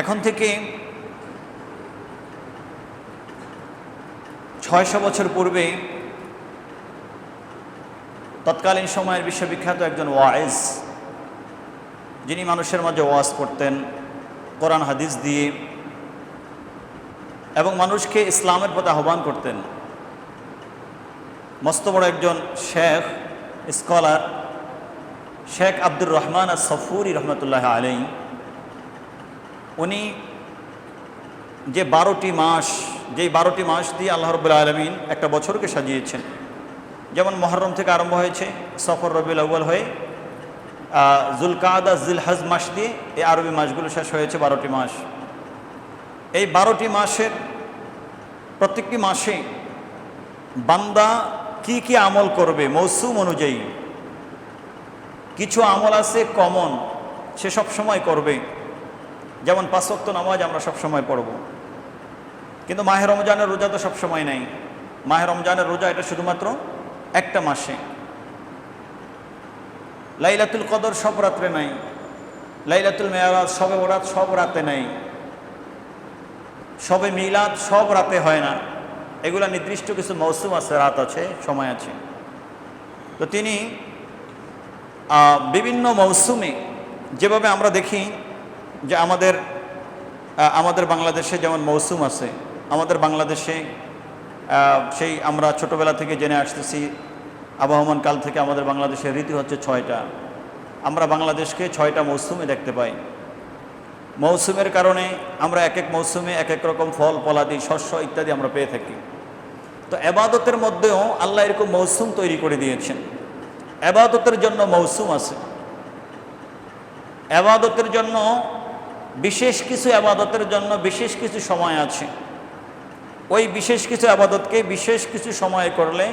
এখন থেকে ছয়শো বছর পূর্বে তৎকালীন সময়ের বিশ্ববিখ্যাত একজন ওয়াইজ, যিনি মানুষের মাঝে ওয়াজ করতেন, কোরআন হাদিস দিয়ে, এবং মানুষকে ইসলামের প্রতি আহ্বান করতেন। মস্ত বড় একজন শেখ, স্কলার, শেখ আব্দুর রহমান আর সফুরি রহমতুল্লাহ আলাই উনি যে বারোটি মাস, যেই বারোটি মাস দিয়ে আল্লাহ রবুল্লা আলমিন একটা বছরকে সাজিয়েছেন। যেমন মহরম থেকে আরম্ভ হয়েছে, সফর রবিউল আউ্বাল হয়ে জুলকাদা জিল হজ মাস দিয়ে এই আরবি মাসগুলো শেষ হয়েছে বারোটি মাস। এই বারোটি মাসের প্রত্যেকটি মাসে বান্দা কি কি আমল করবে, মৌসুম অনুযায়ী, কিছু আমল আছে কমন সে সব সময় করবে। যেমন পাঁচক্ত নামাজ আমরা সব সময় পড়ব। কিন্তু মাহের রমজানের রোজা তো সব সময় নেই। মাহের রমজানের রোজা এটা শুধুমাত্র একটা মাসে। লাইলাতুল কদর সব রাত্রে নাই। লাইলাতুল মেয়ারাজ সবে ওরাত সব রাতে নেই। সবে মিলাদ সব রাতে হয় না। এগুলা নির্দিষ্ট কিছু মৌসুম আছে, রাত আছে, সময় আছে। তো তিনি বিভিন্ন মৌসুমে যেভাবে আমরা দেখি যে আমাদের আমাদের বাংলাদেশে যেমন মৌসুম আছে, আমাদের বাংলাদেশে সেই আমরা ছোটবেলা থেকে জেনে আসতেছি, আবহমান কাল থেকে আমাদের বাংলাদেশের ঋতু হচ্ছে ছয়টা। আমরা বাংলাদেশকে ছয়টা মৌসুমে দেখতে পাই। মৌসুমের কারণে আমরা এক এক মৌসুমে এক এক রকম ফল, ফলাদি, শস্য ইত্যাদি আমরা পেয়ে থাকি। তো এবাদতের মধ্যেও আল্লাহ এরকম মৌসুম তৈরি করে দিয়েছেন। এবাদতের জন্য মৌসুম আছে। এবাদতের জন্য বিশেষ কিছু আবাদতের জন্য বিশেষ কিছু সময় আছে। ওই বিশেষ কিছু আবাদতকে বিশেষ কিছু সময় করলে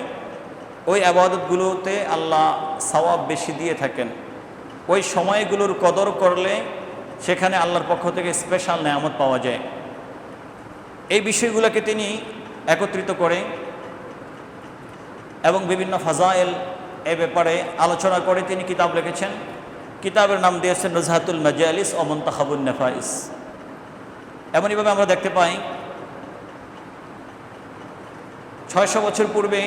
ওই আবাদতগুলোতে আল্লাহ সওয়াব বেশি দিয়ে থাকেন। ওই সময়গুলোর কদর করলে সেখানে আল্লাহর পক্ষ থেকে স্পেশাল নেয়ামত পাওয়া যায়। এই বিষয়গুলোকে তিনি একত্রিত করে এবং বিভিন্ন ফাজাইল এ ব্যাপারে আলোচনা করে তিনি কিতাব লিখেছেন। কিতাবের নাম দিয়েছেন নজহাতুল মাজালিস ও মন্তাহাবুল নেফাইস। এমনইভাবে আমরা দেখতে পাই, ছয়শো বছর পূর্বে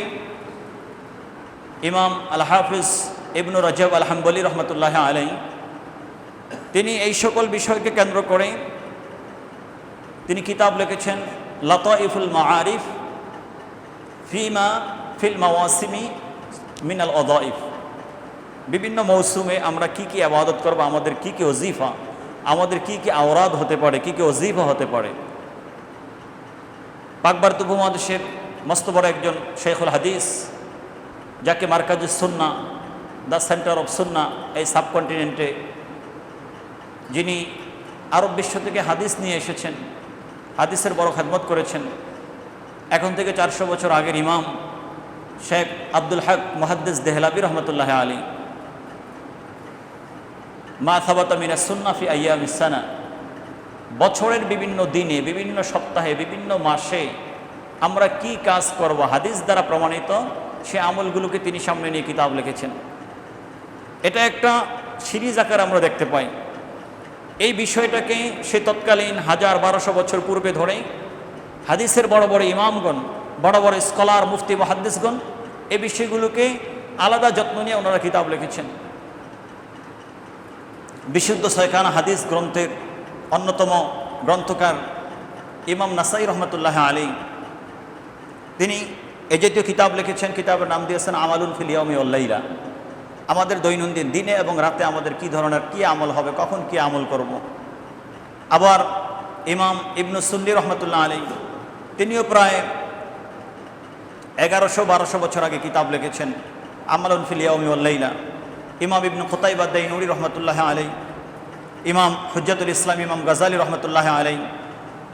ইমাম আল হাফিজ ইবনু রজব আলহাম্বলি রহমতুল্লাহ আলাই তিনি এই সকল বিষয়কে কেন্দ্র করে তিনি কিতাব লিখেছেন, লতাইফুল মাআরিফ ফিমা ফিল মাওয়াসিমি মিনাল অদাইফ। বিভিন্ন মৌসুমে আমরা কি কি আবাদত করব, আমাদের কি কি অজিফা আমাদের কি কি আওরাদ হতে পারে, কি কি অজিফা হতে পারে। পাকবার্ত উপমহাদেশের মস্ত বড় একজন শেখুল হাদিস, যাকে Markazus Sunna, the centre of Sunna, এই সাবকন্টিনেন্টে, যিনি আরব বিশ্ব থেকে হাদিস নিয়ে এসেছেন, হাদিসের বড় খেদমত করেছেন। এখন থেকে চারশো বছর আগের ইমাম শেখ আব্দুল হক মহাদ্দিস দেহলাবি রহমতুল্লাহ আলী মা থাবাতা মিনা সুন্নাফি আইয়া মিসানা বছরের বিভিন্ন দিনে, বিভিন্ন সপ্তাহে, বিভিন্ন মাসে আমরা কি কাজ করব? হাদিস দ্বারা প্রমাণিত সে আমলগুলোকে তিনি সামনে নিয়ে কিতাব লিখেছেন। এটা একটা সিরিজ আকার আমরা দেখতে পাই। এই বিষয়টাকে সে তৎকালীন হাজার বারোশো বছর পূর্বে ধরে হাদিসের বড় বড় ইমামগণ, বড় বড় স্কলার, মুফতি, মহাদ্দিসগণ এই বিষয়গুলোকে আলাদা যত্ন নিয়ে ওনারা কিতাব লিখেছেন। বিশুদ্ধ ছয়খানা হাদিস গ্রন্থের অন্যতম গ্রন্থকার ইমাম নাসাই রহমতুল্লাহ আলী। তিনি এ জাতীয় কিতাব লিখেছেন, কিতাবের নাম দিয়েছেন আমালুল ফিলিয়মি উল্লাইলা আমাদের দৈনন্দিন দিনে এবং রাতে আমাদের কি ধরনের, কি আমল হবে, কখন কি আমল করব। আবার ইমাম ইবনু রহমতুল্লাহ আলী, তিনিও প্রায় এগারোশো বারোশো বছর আগে কিতাব লিখেছেন আমালুল ফিলিয়মি উল্লাইলা ইমাম ইবনু খতাইবাদ্দাই নুরি রহমতুল্লাহ আলী ইমাম হুজ্জাতুল ইসলাম, ইমাম গজালি রহমতুল্লাহ আলাই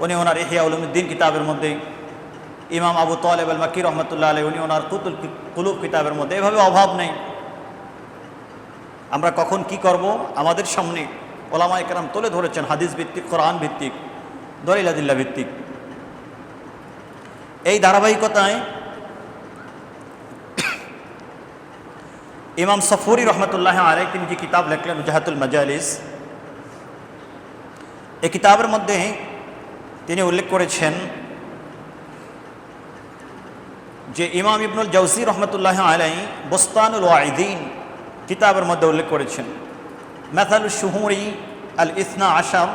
উনি ওনার ইহিয়া উলুমুদ্দিন কিতাবের মধ্যে, ইমাম আবু আল মাকি রহমতুল্লাহ আলাই উনি ওনার কুতুল কুলুব কিতাবের মধ্যে। এভাবে অভাব নেই। আমরা কখন কি করব? আমাদের সামনে ওলামা একরাম তুলে ধরেছেন হাদিস ভিত্তিক, কোরআন ভিত্তিক দলিলাদিল্লা ভিত্তিক। এই ধারাবাহিকতায় ইমাম সফুরি রহমতুল্লাহ আলাই তিনি যে কিতাব লেখলেন জাহাতুল মাজালিস এই কিতাবের মধ্যে তিনি উল্লেখ করেছেন যে ইমাম ইবনুল জৌসি রহমতুল্লাহ আলাই বোস্তানুল ওয়াইদিন কিতাবের মধ্যে উল্লেখ করেছেন মেথাল শুহুরি আল ইসনা আসাম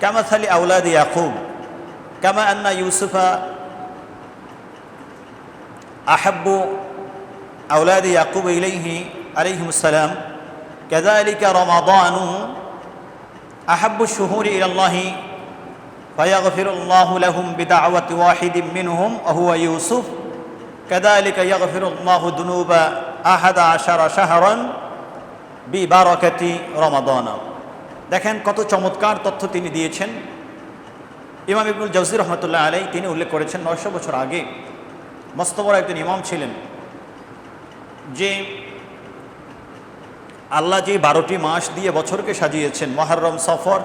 কামাথালি আউলাদ ইয়াকুব, কামা আন্না ইউসুফা আহাব্বু আউলাদ ইয়াকুব ইলাইহি আলাইহিমুসসালাম كذلك رمضان أحب الشهور إلى الله فيغفر الله لهم بدعوة واحد منهم وهو يوسف كذلك يغفر الله ذنوب أحد عشر شهرا ببركة رمضان দেখেন কত চমৎকার তথ্য তিনি দিয়েছেন ইমাম ইবনুল জৌসি রহমতুল্লাহ আলাই তিনি উল্লেখ করেছেন নয়শো বছর আগে মস্ত বড় একজন ইমাম ছিলেন যে আল্লাহ যে বারোটি মাস দিয়ে বছরকে সাজিয়েছেন, মহারম, সফর,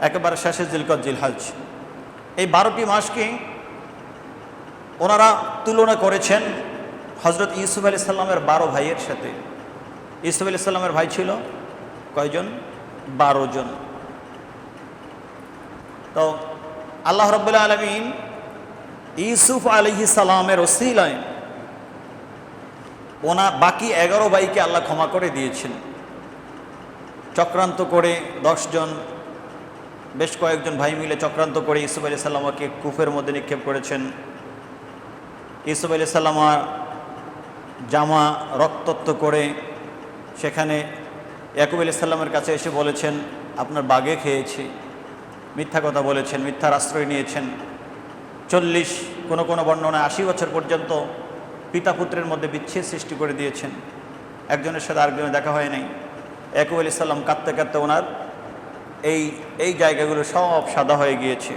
একেবারে শেষে জিলকত, জিলহাজ। এই বারোটি মাসকে ওনারা তুলনা করেছেন হজরত ইউসুফ আলি সাল্লামের বারো ভাইয়ের সাথে। ইউসুফ আলি সাল্লামের ভাই ছিল কয়জন? বারো জন। তো আল্লাহ রব্বুল্লা আলমিন ইউসুফ আলহি সালামের ওসিলায় ওনা বাকি এগারো ভাইকে আল্লাহ ক্ষমা করে দিয়েছেন। চক্রান্ত করে দশজন, বেশ কয়েকজন ভাই মিলে চক্রান্ত করে ইসুফ আলি সাল্লামাকে কুফের মধ্যে নিক্ষেপ করেছেন। ইসুফ আলি সাল্লামার জামা রক্তত্ব করে সেখানে ইয়াকুব আলি সাল্লামের কাছে এসে বলেছেন, আপনার বাগে খেয়েছি। মিথ্যা কথা বলেছেন, মিথ্যার আশ্রয় নিয়েছেন। চল্লিশ কোনো কোনো বর্ণনা আশি বছর পর্যন্ত পিতা পুত্রের মধ্যে বিচ্ছেদ সৃষ্টি করে দিয়েছেন। একজনের সাথে আরেকজনের দেখা হয় নাই। ইয়াকুব আলি সাল্লাম কাঁদতে কাঁদতে ওনার এই এই জায়গাগুলো সব সাদা হয়ে গিয়েছে।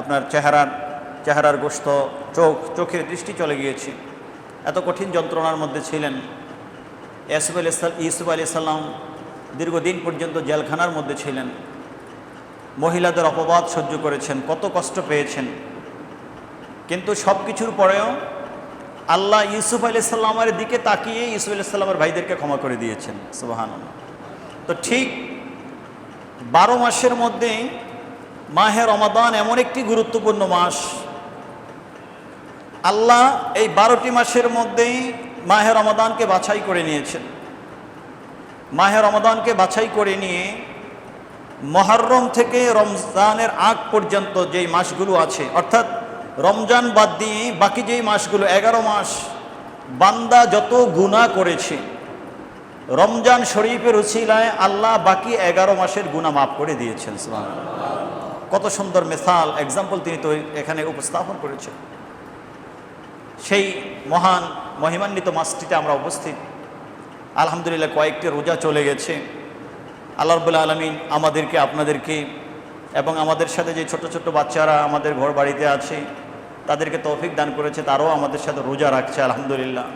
আপনার চেহারার চেহারার গোস্ত, চোখ, চোখের দৃষ্টি চলে গিয়েছে। এত কঠিন যন্ত্রণার মধ্যে ছিলেন। ইয়াসুফ আলি ইউসুফ আলি সাল্লাম দীর্ঘদিন পর্যন্ত জেলখানার মধ্যে ছিলেন। মহিলাদের অপবাদ সহ্য করেছেন, কত কষ্ট পেয়েছেন। কিন্তু সব কিছুর পরেও আল্লাহ ইউসুফ আলি সাল্লামের দিকে তাকিয়ে ইউসুফ আলি সাল্লামের ভাইদেরকে ক্ষমা করে দিয়েছেন সুবাহান তো ঠিক বারো মাসের মধ্যে মাহে রমাদান এমন একটি গুরুত্বপূর্ণ মাস। আল্লাহ এই বারোটি মাসের মধ্যেই মাহে রমাদানকে বাছাই করে নিয়েছেন। মাহে রমাদানকে বাছাই করে নিয়ে মহরম থেকে রমজানের আগ পর্যন্ত যেই মাসগুলো আছে, অর্থাৎ রমজান বাদ দিয়ে বাকি যেই মাসগুলো, এগারো মাস, বান্দা যত গুণা করেছে, রমজান শরীফের উছিলায় আল্লাহ বাকি এগারো মাসের গুণা মাফ করে দিয়েছেন। কত সুন্দর মেসাল এক্সাম্পল তিনি তো এখানে উপস্থাপন করেছেন। সেই মহান, মহিমান্বিত মাসটিতে আমরা উপস্থিত। আলহামদুলিল্লাহ কয়েকটি রোজা চলে গেছে। আল্লাহ রবুল্লা আলমিন আমাদেরকে, আপনাদেরকে এবং আমাদের সাথে যে ছোট ছোট বাচ্চারা আমাদের ঘর বাড়িতে আছে তাদেরকে তৌফিক দান করেছে, তারাও আমাদের সাথে রোজা রাখছে, আলহামদুলিল্লাহ।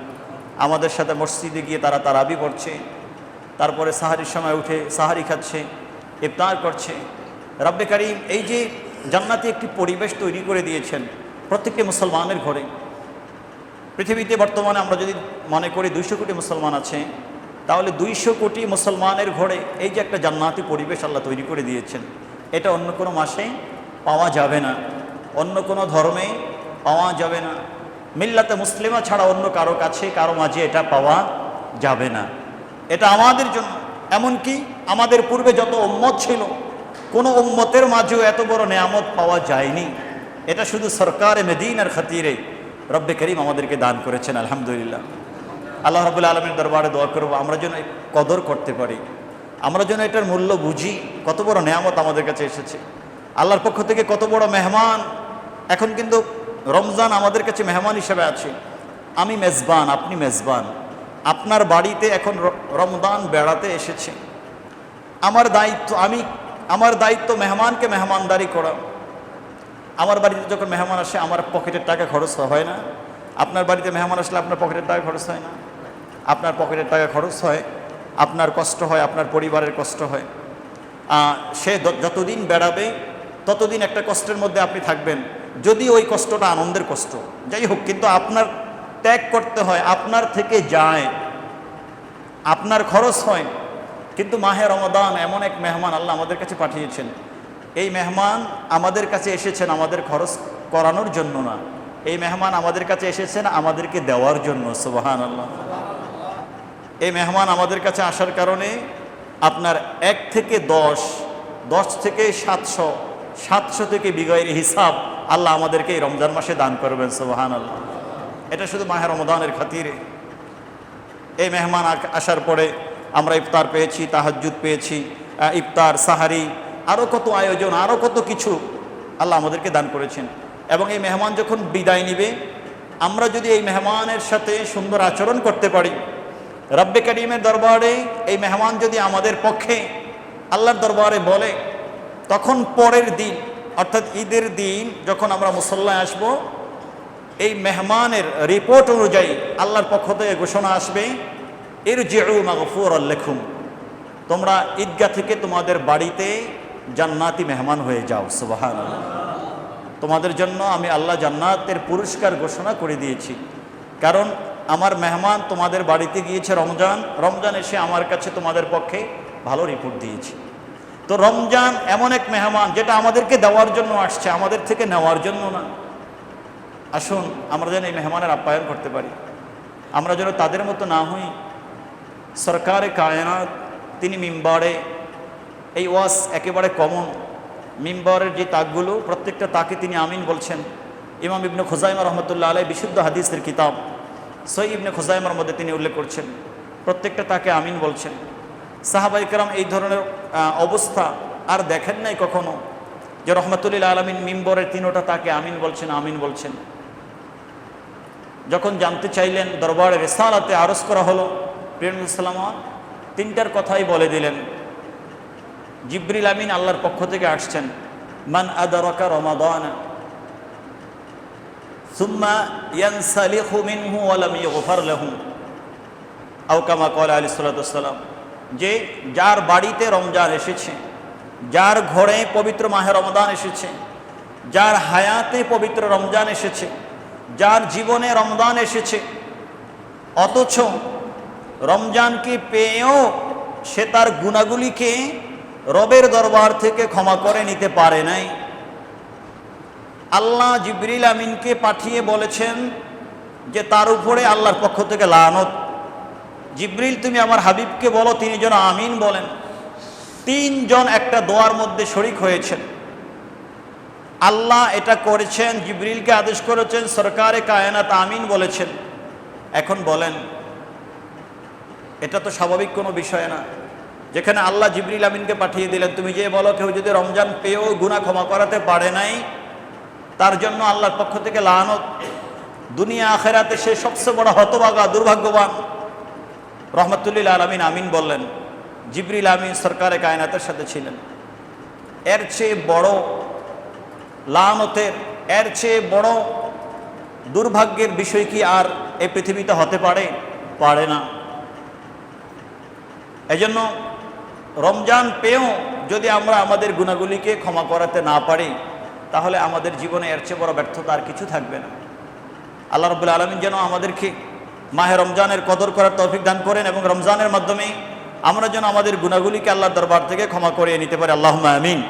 আমাদের সাথে মসজিদে গিয়ে তারা তারাবি পড়ছে, তারপরে সাহারির সময় উঠে সাহারি খাচ্ছে, ইফতার করছে। রব্বে কারিম, এই যে জান্নাতি একটি পরিবেশ তৈরি করে দিয়েছেন প্রত্যেকটি মুসলমানের ঘরে। পৃথিবীতে বর্তমানে আমরা যদি মনে করি দুইশো কোটি মুসলমান আছে, তাহলে দুইশো কোটি মুসলমানের ঘরে এই যে একটা জান্নাতি পরিবেশ আল্লাহ তৈরি করে দিয়েছেন, এটা অন্য কোনো মাসে পাওয়া যাবে না। অন্য কোনো ধর্মে পাওয়া যাবে না। মিল্লাতে মুসলিমা ছাড়া অন্য কারও কাছে, কারও মাঝে এটা পাওয়া যাবে না। এটা আমাদের জন্য। এমনকি আমাদের পূর্বে যত উম্মত ছিল, কোনো উম্মতের মাঝেও এত বড় নেয়ামত পাওয়া যায়নি। এটা শুধু সরকার মেদিনার খাতিরে রব্বে করিম আমাদেরকে দান করেছেন, আলহামদুলিল্লাহ। আল্লাহ রবুল্লা আলমের দরবারে দোয়া করব, আমরা যেন কদর করতে পারি। আমরা যেন এটার মূল্য বুঝি, কত বড় নেয়ামত আমাদের কাছে এসেছে। আল্লাহর পক্ষ থেকে কত বড় মেহমান। এখন কিন্তু রমজান আমাদের কাছে মেহমান হিসেবে আছে। আমি মেজবান, আপনি মেজবান। আপনার বাড়িতে এখন র- রমজান বেড়াতে এসেছে। আমার দায়িত্ব, আমি, আমার দায়িত্ব মেহমানকে মেহমানদারি করা। আমার বাড়িতে যখন মেহমান আসে, আমার পকেটের টাকা খরচ হয় না? আপনার বাড়িতে মেহমান আসলে আপনার পকেটের টাকা খরচ হয় না? আপনার পকেটের টাকা খরচ হয়, আপনার কষ্ট হয়, আপনার পরিবারের কষ্ট হয়। সে যতদিন বেড়াবে, ততদিন একটা কষ্টের মধ্যে আপনি থাকবেন। যদি ওই কষ্টটা আনন্দের কষ্ট, যাই হোক, কিন্তু আপনার ত্যাগ করতে হয়, আপনার থেকে যায়, আপনার খরচ হয়। কিন্তু মাহে রমাদান এমন এক মেহমান আল্লাহ আমাদের কাছে পাঠিয়েছেন। এই মেহমান আমাদের কাছে এসেছেন আমাদের খরচ করানোর জন্য না। এই মেহমান আমাদের কাছে এসেছেন আমাদেরকে দেওয়ার জন্য সুবাহান আল্লাহ এই মেহমান আমাদের কাছে আসার কারণে আপনার এক থেকে দশ দশ থেকে সাতশো সাতশো থেকে বিগয়ের হিসাব আল্লাহ আমাদেরকে এই রমজান মাসে দান করবেন সুবাহান আল্লাহ এটা শুধু মাহের রমদানের খাতিরে। এই মেহমান আসার পরে আমরা ইফতার পেয়েছি, তাহাজ্জুদ পেয়েছি ইফতার, সাহারি আরও কত আয়োজন আরও কত কিছু আল্লাহ আমাদেরকে দান করেছেন। এবং এই মেহমান যখন বিদায় নিবে, আমরা যদি এই মেহমানের সাথে সুন্দর আচরণ করতে পারি, রব্বে করিমের দরবারে এই মেহমান যদি আমাদের পক্ষে আল্লাহর দরবারে বলে তখন পরের দিন, অর্থাৎ ঈদের দিন, যখন আমরা মুসল্লায় আসব, এই মেহমানের রিপোর্ট অনুযায়ী আল্লাহর পক্ষ থেকে ঘোষণা আসবে এর জেউ মাগফুর আল্লেখুম তোমরা ঈদগাহ থেকে তোমাদের বাড়িতে জান্নাতি মেহমান হয়ে যাও সুবাহান তোমাদের জন্য আমি আল্লাহ জান্নাতের পুরস্কার ঘোষণা করে দিয়েছি। কারণ আমার মেহমান তোমাদের বাড়িতে গিয়েছে রমজান রমজান এসে আমার কাছে তোমাদের পক্ষে ভালো রিপোর্ট দিয়েছে। তো রমজান এমন এক মেহমান যেটা আমাদেরকে দেওয়ার জন্য আসছে, আমাদের থেকে নেওয়ার জন্য না। আসুন, আমরা যেন এই মেহমানের আপ্যায়ন করতে পারি। আমরা যেন তাদের মতো না হই। সরকারে কায়নাত, তিনি মিম্বারে। এই ওয়াস একেবারে কমন। মিম্বরের যে তাকগুলো, প্রত্যেকটা তাকে তিনি আমিন বলছেন। ইমাম ইবনে খোজাইমা রহমতুল্লাহ আলাই বিশুদ্ধ হাদিসের কিতাব। সই ইবনে খোজাইমার মধ্যে তিনি উল্লেখ করছেন। প্রত্যেকটা তাকে আমিন বলছেন। সাহাবাইকরাম এই ধরনের অবস্থা আর দেখেন নাই কখনো? যে রহমতুল্লাহ আলমিন মিম্বরের তিনোটা তাকে আমিন বলছেন আমিন বলছেন। যখন জানতে চাইলেন, দরবারে রেসালাতে আরজ করা হলো প্রিয়সালামা তিনটার কথাই বলে দিলেন। জিব্রিল আমিন আল্লাহর পক্ষ থেকে আসছেন, মান আদারকা রমাদান, সুম্মা ইয়ানসালিখু মিনহু ওয়া লাম ইগফার লাহু আও কামা ক্বালা আলাইহিস সালাতু ওয়াসসালাম যে যার বাড়িতে রমজান এসেছে, যার ঘরে পবিত্র মাহে রমজান এসেছে, যার হায়াতে পবিত্র রমজান এসেছে, যার জীবনে রমজান এসেছে, অথচ রমজানকে পেয়েও সে তার গুণাগুলিকে রবের দরবার থেকে ক্ষমা করে নিতে পারে নাই। আল্লাহ জিবরিল আমিনকে পাঠিয়ে বলেছেন যে তার উপরে আল্লাহর পক্ষ থেকে লানত। জিবরিল, তুমি আমার হাবিবকে বলো, তিনি যেন আমিন বলেন। তিনজন একটা দোয়ার মধ্যে শরিক হয়েছেন। আল্লাহ এটা করেছেন, জিবরিলকে আদেশ করেছেন, সরকারে কায়নাত আমিন বলেছেন। এখন বলেন, এটা তো স্বাভাবিক কোনো বিষয় না। যেখানে আল্লাহ জিবরিল আমিনকে পাঠিয়ে দিলেন, তুমি যে বলো, কেউ যদি রমজান পেয়েও গুণা ক্ষমা করাতে পারে নাই, তার জন্য আল্লাহর পক্ষ থেকে লানত। দুনিয়া আখেরাতে সে সবচেয়ে বড় হতবাগা দুর্ভাগ্যবান। রহমতুল্লিল আলমিন আমিন বললেন, জিবরিল আমিন সরকারে কায়নাতের সাথে ছিলেন। এর চেয়ে বড় লানতের, এর চেয়ে বড় দুর্ভাগ্যের বিষয় কি আর এই পৃথিবীতে হতে পারে? পারে না। এজন্য রমজান পেয়েও যদি আমরা আমাদের গুণাগুলিকে ক্ষমা করাতে না পারি, তাহলে আমাদের জীবনে এর চেয়ে বড় ব্যর্থতা আর কিছু থাকবে না। আল্লাহ রবুল্লা আলমিন যেন আমাদেরকে মাহে রমজানের কদর করার তৌফিক দান করেন এবং রমজানের মাধ্যমে আমরা যেন আমাদের গুণাগুলিকে আল্লাহর দরবার থেকে ক্ষমা করে নিতে পারি। আল্লাহ আমিন।